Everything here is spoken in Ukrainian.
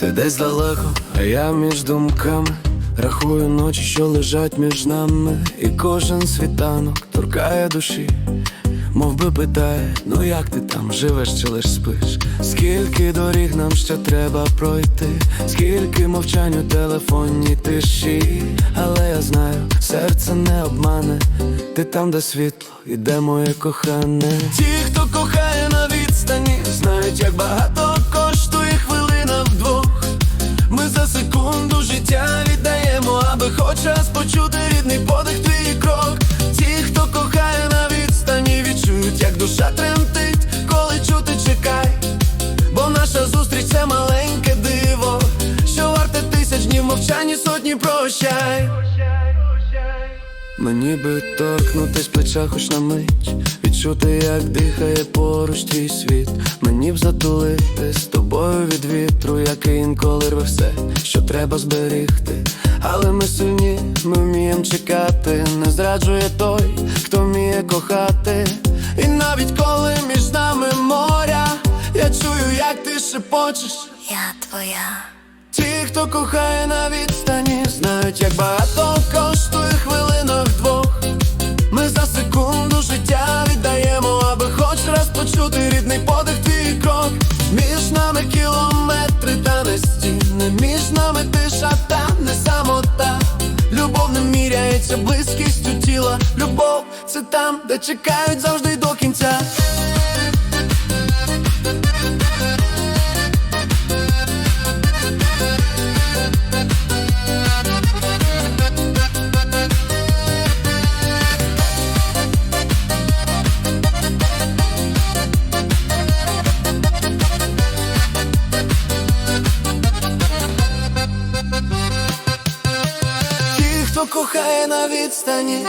Ти десь далеко, а я між думками Рахую ночі, що лежать між нами, і кожен світанок торкає душі, мов би питає, ну як ти там живеш чи лиш спиш? Скільки доріг нам ще треба пройти, скільки мовчань у телефонній тиші, але я знаю, серце не обмане, ти там, де світло, і де моє кохане. Ті, хто кохає на відстані, знають, як багато днів мовчані сотні прощай. Мені би торкнутись плеча хоч на мить, відчути, як дихає поруч твій світ. Мені б затулити з тобою від вітру, як інколи рве все, що треба зберігти. Але ми сильні, ми вміємо чекати, не зраджує той, хто вміє кохати. І навіть коли між нами моря, я чую, як ти шепочеш. Я твоя, Ті, хто кохає на відстані, знають, як багато коштує хвилинок двох. Ми за секунду життя віддаємо, аби хоч раз почути рідний подих твій крок. Між нами кілометри та не стіни, між нами тиша та не самота. Любов не міряється близькістю тіла. Любов це там, де чекають завжди до кінця. Хто кохає на відстані,